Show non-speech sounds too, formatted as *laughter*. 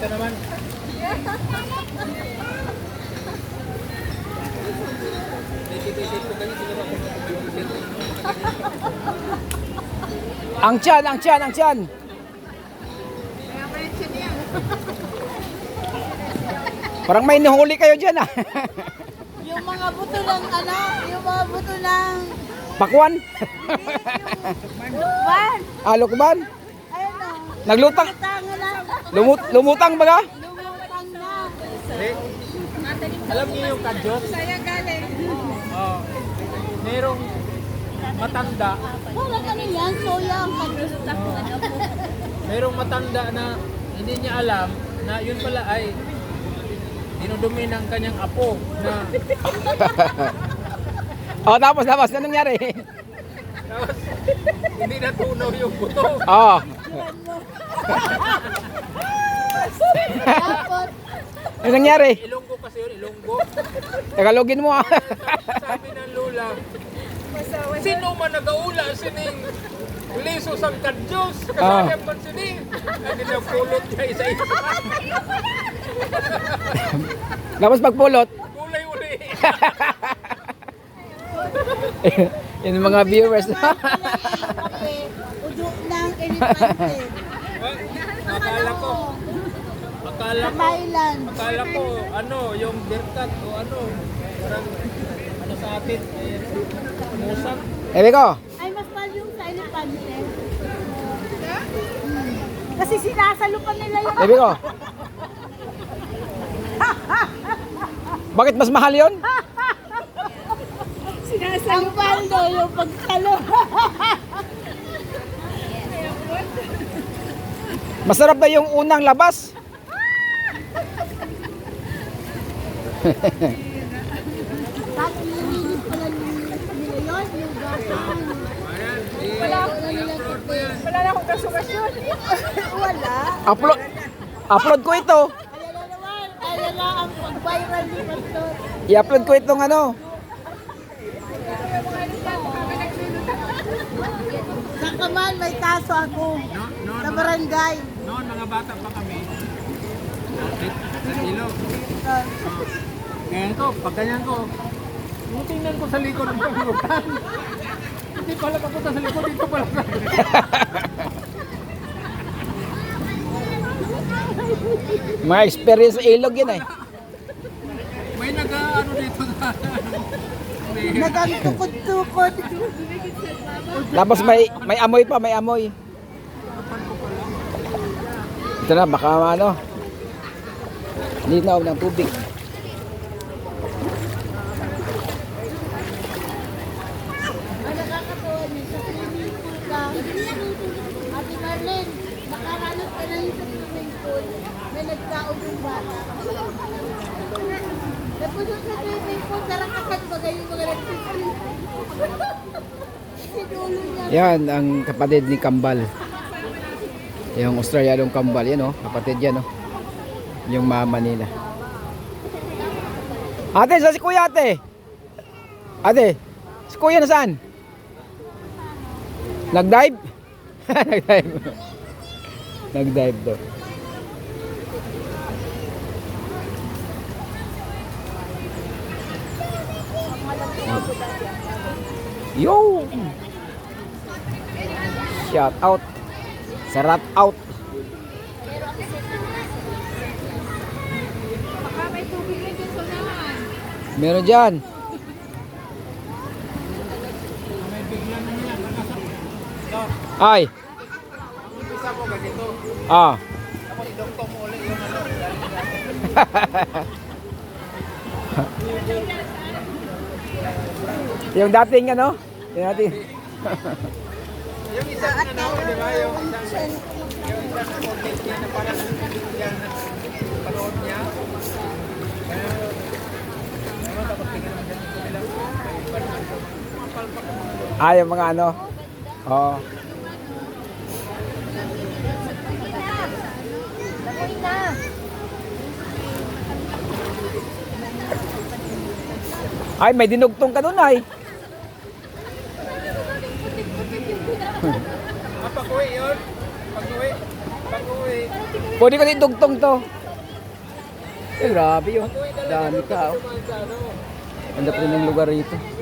Ito naman. Ang tiyan, ang tiyan, ang tiyan. Parang may nahuli kayo dyan ah. Yung mga buto ng ano, yung mga buto ng Pakwan. lukban. Ah, lukban. Ayun o. Naglutang. Lang. Lumut, lumutang baga? Lumutang na. Alam niyo yung kadyot? Saya galing. Oh, merong matanda, Parang ano yan, soya ang kadus. merong matanda na hindi niya alam na yun pala ay dinudumi ng kanyang apo na *laughs* Oh, tapos, tapos. Anong nangyari? tapos hindi natunaw yung buto. Oh. Anong nangyari? Ilonggo kasi yun, ilonggo. Tagalogin mo ah. Sabi ng lola, sino man nagaula sining liso sang kadyos Ah. kasama man sining ang ginapulot niya isa-isa Tapos pagpulot. kulay uli Yun yung mga viewers. kape, udo ng elepante. Akala ko akala ko Mailan. akala ko ano yung birkat o ano parang ano sa atin eh, musang Ebe ko. Ay, mas mahal yung sa elepante. Hmm. Kasi sinasalupan nila yung Ebe ko. Bakit mas mahal yon? Ang paldo yung pagkalo. *laughs* Masarap na yung unang labas. Wala Wala na akong kasukasyon. Wala. Upload. Upload ko ito. Kaya na ang pag-viral ni Pastor. I-upload ko itong ano. Sa kaman, may kaso ako. Sa barangay. Mga bata pa kami sa sa ilog Ganyan ko, pag ganyan ko, tingnan ko sa likod ng *laughs* pangulutan, hindi pala papunta sa likod, dito pala sa *laughs* Mga experience sa ilog yan eh. May nag-ano dito na. Nagangtukod-tukod. Tapos may may amoy pa, may amoy. Ito na, baka ano. Linaw ng tubig. *laughs* Yan ang kapatid ni Kambal. Yung Australianong Kambal, yan oh, kapatid yan oh. Yung mama nila. Ate, sa si kuya ate? Ate, si kuya nasaan? Nag-dive? *laughs* Nag-dive. Nag-dive daw. Yo! Shout out. Sarat out. Meron dyan. Ay. Umpisa ko ganito, Ah. tapos idongtong mo ulit yung ano. Yung dating ano? Yung dating. *laughs* Yung isang ano, di ba, yung isang, yung isang content niya na parang yan, panood niya. Kaya, ano, tapos tingnan naman ganito nila. May iba naman to. Mga palpak ang mga doon. Ah, yung mga ano. Oo. Ay, may dinugtong ka dun ay. Ah, pag-uwi yun. Pag-uwi. Pag-uwi. Pwede din dugtong to. Eh, grabe yun. Dami ka. Oh. Ang laki ng lugar rito.